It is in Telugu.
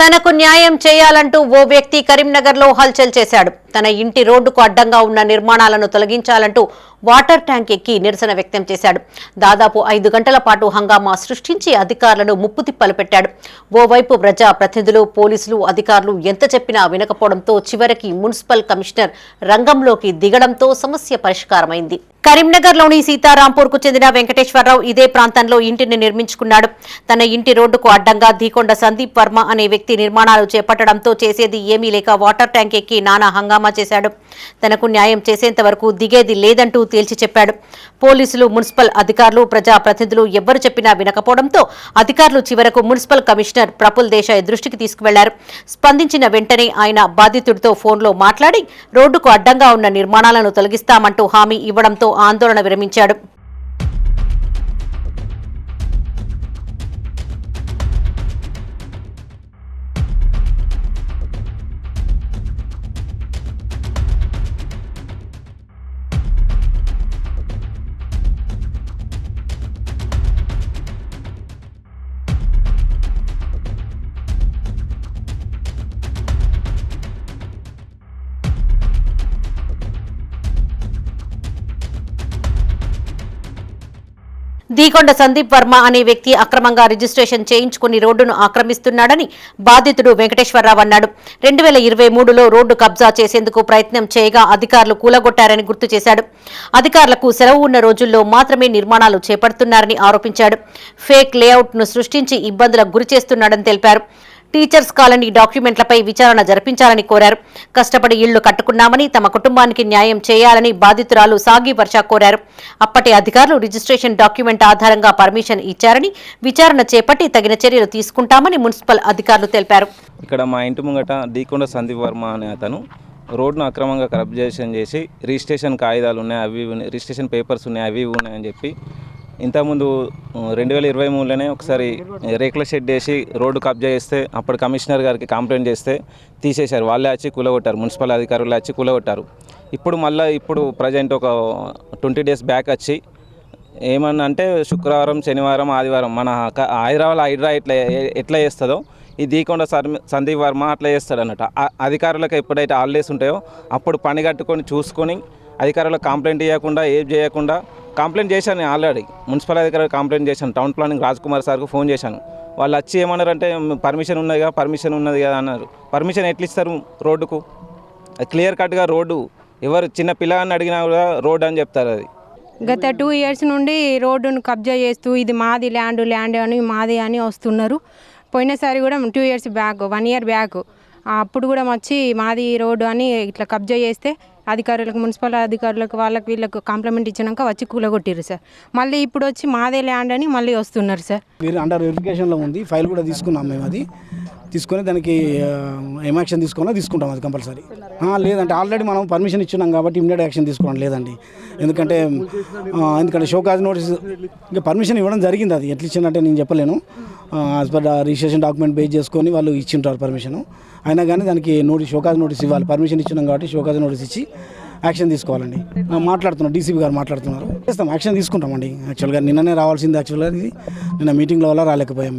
తనకు న్యాయం చేయాలంటూ ఓ వ్యక్తి కరీంనగర్లో హల్చల్ చేశాడు. తన ఇంటి రోడ్డుకు అడ్డంగా ఉన్న నిర్మాణాలను తొలగించాలంటూ వాటర్ ట్యాంక్ ఎక్కి నిరసన వ్యక్తం చేశాడు. దాదాపు ఐదు గంటల పాటు హంగామా సృష్టించి అధికారులను ముప్పు తిప్పలు పెట్టాడు. ఓవైపు ప్రజా ప్రతినిధులు పోలీసులు అధికారులు ఎంత చెప్పినా వినకపోవడంతో చివరికి మున్సిపల్ కమిషనర్ రంగంలోకి దిగడంతో సమస్య పరిష్కారమైంది. కరీంనగర్లోని సీతారాంపూర్కు చెందిన వెంకటేశ్వరరావు ఇదే ప్రాంతంలో ఇంటిని నిర్మించుకున్నాడు. తన ఇంటి రోడ్డుకు అడ్డంగా ధీకొండ సందీప్ వర్మ అనే వ్యక్తి నిర్మాణాలు చేపట్టడంతో చేసేది ఏమీ లేక వాటర్ ట్యాంక్ ఎక్కి నానా హంగామా చేశాడు. తనకు న్యాయం చేసేంత వరకు దిగేది లేదంటూ తేల్చి చెప్పాడు. పోలీసులు మున్సిపల్ అధికారులు ప్రజాప్రతినిధులు ఎవ్వరు చెప్పినా వినకపోవడంతో అధికారులు చివరకు మున్సిపల్ కమిషనర్ ప్రఫుల్ దేశాయ్ దృష్టికి తీసుకువెళ్ళారు. స్పందించిన వెంటనే ఆయన బాధితుడితో ఫోన్లో మాట్లాడి రోడ్డుకు అడ్డంగా ఉన్న నిర్మాణాలను తొలగిస్తామంటూ హామీ ఇవ్వడంతో ఆందోళన విరమించాడు. దీకొండ సందీప్ వర్మ అనే వ్యక్తి అక్రమంగా రిజిస్ట్రేషన్ చేయించుకుని రోడ్డును ఆక్రమిస్తున్నాడని బాధితుడు వెంకటేశ్వరరావు అన్నాడు. రెండు వేల ఇరవై మూడులో రోడ్డు కబ్జా చేసేందుకు ప్రయత్నం చేయగా అధికారులు కూలగొట్టారని గుర్తు చేశాడు. అధికారులకు సెలవు ఉన్న రోజుల్లో మాత్రమే నిర్మాణాలు చేపడుతున్నారని ఆరోపించాడు. ఫేక్ లేఅవుట్ను సృష్టించి ఇబ్బందులకు గురి చేస్తున్నాడని తెలిపారు. టీచర్స్ కాలనీ డాక్యుమెంట్లపై విచారణ జరిపించాలని కోరారు. కష్టపడి ఇళ్ళు కట్టుకున్నామని తమ కుటుంబానికి న్యాయం చేయాలని బాధితురాలు సాగి వర్ష కోరారు. అప్పటి అధికారులు రిజిస్ట్రేషన్ డాక్యుమెంట్ ఆధారంగా పర్మిషన్ ఇచ్చారని విచారణ చేపట్టి తగిన చర్యలు తీసుకుంటామని మున్సిపల్ అధికారులు తెలిపారు. ఇక్కడ మా ఇంటి ముంగట దీకొండ సందీప్ వర్మ అనే అతను రోడ్ను అక్రమంగా కరప్షన్ చేసి రిజిస్ట్రేషన్ కాగితాలు ఉన్నాయి అవి ఉన్నాయి రిజిస్ట్రేషన్ పేపర్స్ ఉన్నాయి అవి ఇవి ఉన్నాయని చెప్పి ఇంతకుముందు రెండు వేల ఇరవై మూడులోనే ఒకసారి రేకుల షెడ్ వేసి రోడ్డు కబ్జా చేస్తే అప్పుడు కమిషనర్ గారికి కంప్లైంట్ చేస్తే తీసేశారు. వాళ్ళే వచ్చి కూలగొట్టారు. మున్సిపల్ అధికారులు వచ్చి కూలగొట్టారు. ఇప్పుడు మళ్ళీ ఇప్పుడు ప్రజెంట్ ఒక ట్వంటీ డేస్ బ్యాక్ వచ్చి ఏమన్నా అంటే శుక్రవారం శనివారం ఆదివారం మన హైదరాబాద్ హైడ్రా ఎట్లా ఎట్లా చేస్తుందో ఈ దీకొండ సర్- సందీప్ వర్మ అట్లా చేస్తాడు అన్నట్టు అధికారులకు ఎప్పుడైతే హాలిడేస్ ఉంటాయో అప్పుడు పని కట్టుకొని చూసుకొని అధికారులకు కంప్లైంట్ చేయకుండా ఏం చేయకుండా కంప్లైంట్ చేశాను నేను ఆల్రెడీ మున్సిపల్ అధికారులకు కంప్లైంట్ చేశాను. టౌన్ ప్లానింగ్ రాజ్ కుమార్ సార్కు ఫోన్ చేశాను. వాళ్ళు వచ్చి ఏమన్నారంటే పర్మిషన్ ఉన్నది కదా పర్మిషన్ ఉన్నది కదా అన్నారు. పర్మిషన్ ఎట్లా ఇస్తారు రోడ్డుకు క్లియర్ కట్గా రోడ్డు. ఎవరు చిన్న పిల్లగాన్ని అడిగినా కూడా రోడ్ అని చెప్తారు అది. గత టూ ఇయర్స్ నుండి రోడ్డును కబ్జా చేస్తూ ఇది మాది ల్యాండ్ ల్యాండ్ అని మాది అని వస్తున్నారు. పోయినసారి కూడా two years back one year back అప్పుడు కూడా వచ్చి మాది రోడ్డు అని ఇట్లా కబ్జా చేస్తే అధికారులకు మున్సిపల్ అధికారులకు వాళ్ళకి వీళ్ళకు కాంప్లిమెంట్ ఇచ్చినాక వచ్చి కూలగొట్టిర్రు సార్. మళ్ళీ ఇప్పుడు వచ్చి మాదే ల్యాండ్ అని మళ్ళీ వస్తున్నారు సార్. మీరు అండర్ వెరిఫికేషన్లో ఉంది ఫైల్ కూడా తీసుకున్నాం మేము అది. తీసుకొని దానికి ఏం యాక్షన్ తీసుకోవాలో తీసుకుంటాం అది కంపల్సరీ. లేదంటే ఆల్రెడీ మనం పర్మిషన్ ఇచ్చినాం కాబట్టి ఇమ్మీడియట్ యాక్షన్ తీసుకోవడం లేదండి. ఎందుకంటే ఎందుకంటే షోకాజ్ నోటీస్ ఇంకా పర్మిషన్ ఇవ్వడం జరిగింది అది. ఎట్లా ఇచ్చిందంటే నేను చెప్పలేను. As per registration document base చేసుకొని వాళ్ళు ఇచ్చింటారు పర్మిషన్. అయినా కానీ దానికి నోటీస్ షోకాజ్ నోటీస్ ఇవ్వాలి. పర్మిషన్ ఇచ్చినాం కాబట్టి షోకాజ్ నోటీస్ ఇచ్చి యాక్షన్ తీసుకోవాలండి. ఆ, మాట్లాడుతున్నాం డీసీపీ గారు మాట్లాడుతున్నారు. చేస్తాం యాక్షన్ తీసుకుంటామండి. యాక్చువల్గా నిన్ననే రావాల్సింది యాక్చువల్గా ఇది. నిన్న మీటింగ్లో వల్ల రాలేకపోయాం.